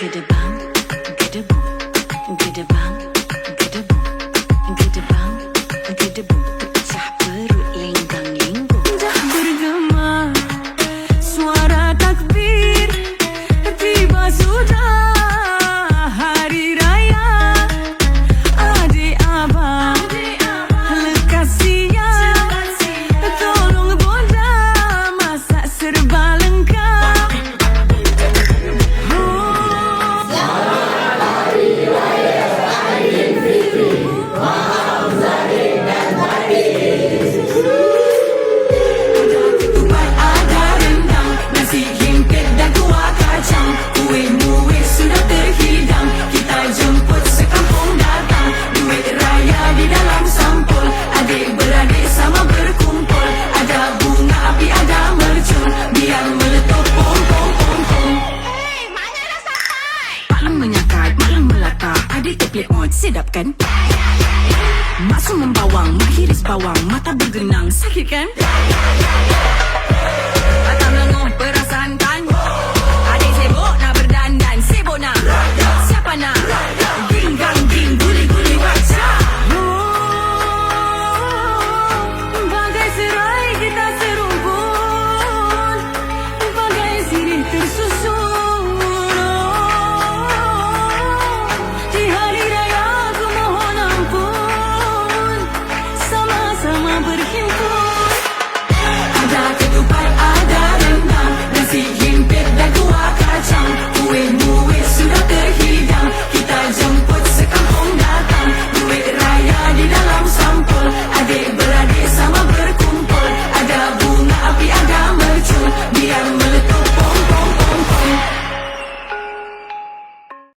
get a bang, get a boom. di dalam sampul Adik beradik sama berkumpul Ada bunga api ada mercun Biar meletup pom pom pom pom Hey, mana dah sampai? Malam menyakat, malam melata Adik terpilih mod, sedap kan? Masuk membawang, mahiris bawang Mata bergenang, sakit kan?